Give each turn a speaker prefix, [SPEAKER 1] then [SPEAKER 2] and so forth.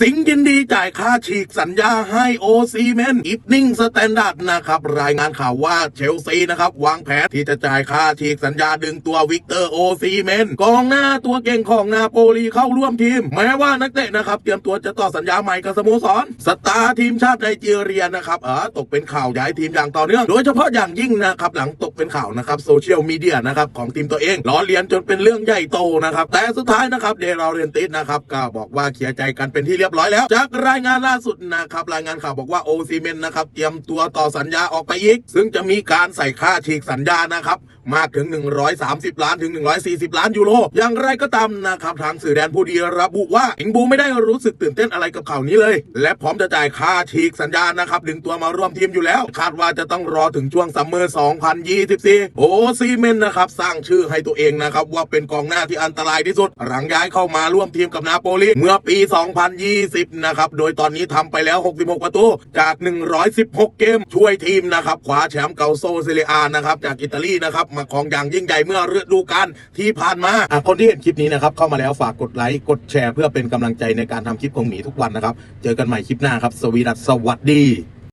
[SPEAKER 1] สิงห์ยินดีจ่ายค่าฉีกสัญญาให้โอซีเมนอิฟนิ่งสแตนดาร์ดนะครับ รายงานข่าวว่าเชลซีนะครับ วางแผนที่จะจ่ายค่าฉีกสัญญาดึงตัววิกเตอร์โอซีเมนกองหน้าตัวเก่งของนาโปลีเข้าร่วมทีม แม้ว่านักเตะนะครับ เตรียมตัวจะต่อสัญญาใหม่กับสโมสร สตาร์ทีมชาติไนจีเรียนะครับเออตกเป็นข่าวย้ายทีมอย่างต่อเนื่องโดยเฉพาะอย่างยิ่งนะครับหลังตกเป็นข่าวนะครับโซเชียลมีเดียนะครับของทีมตัวเองล้อเลียนจนเป็นเรื่องใหญ่โตนะครับแต่สุดท้ายนะครับเดลเรนติสนะครับก็บอกว่าเคลียร์ใจกันเป็นที่เรียบร้อยแล้ว จากรายงานล่าสุดนะครับรายงานข่าวบอกว่าโอซีเมนนะครับเตรียมตัวต่อสัญญาออกไปอีก ซึ่งจะมีการใส่ค่าฉีกสัญญานะครับมากถึง 130 ล้านถึง 140 ล้านยูโร อย่างไรก็ตามนะครับทางสื่อแดนผู้ดีระบุว่าอิงบูไม่ได้รู้สึกตื่นเต้นอะไรกับข่าวนี้เลย และพร้อมจะจ่ายค่าฉีกสัญญานะครับ ดึงตัวมาร่วมทีมอยู่แล้ว คาดว่าจะต้องรอถึงช่วงซัมเมอร์ 2024 โอซีเมนนะครับ สร้างชื่อให้ตัวเองนะครับ ว่าเป็นกองหน้าที่อันตรายที่สุด หลังย้ายเข้ามาร่วมทีมกับนาโปลีเมื่อปี 2020 20 นะครับ โดยตอนนี้ทำไปแล้ว 66 ประตูจาก 116 เกม ช่วยทีมนะครับคว้าแชมป์เกาโซเซเรียนะครับจากอิตาลีนะครับมาของอย่างยิ่งใหญ่เมื่อฤดูกาลที่ผ่านมาอะคนที่เห็นคลิปนี้นะครับเข้ามาแล้วฝากกดไลค์กดแชร์เพื่อเป็นกำลังใจในการทำคลิปของหมีทุกวันนะครับ เจอกันใหม่คลิปหน้าครับ สวีดัสสวัสดี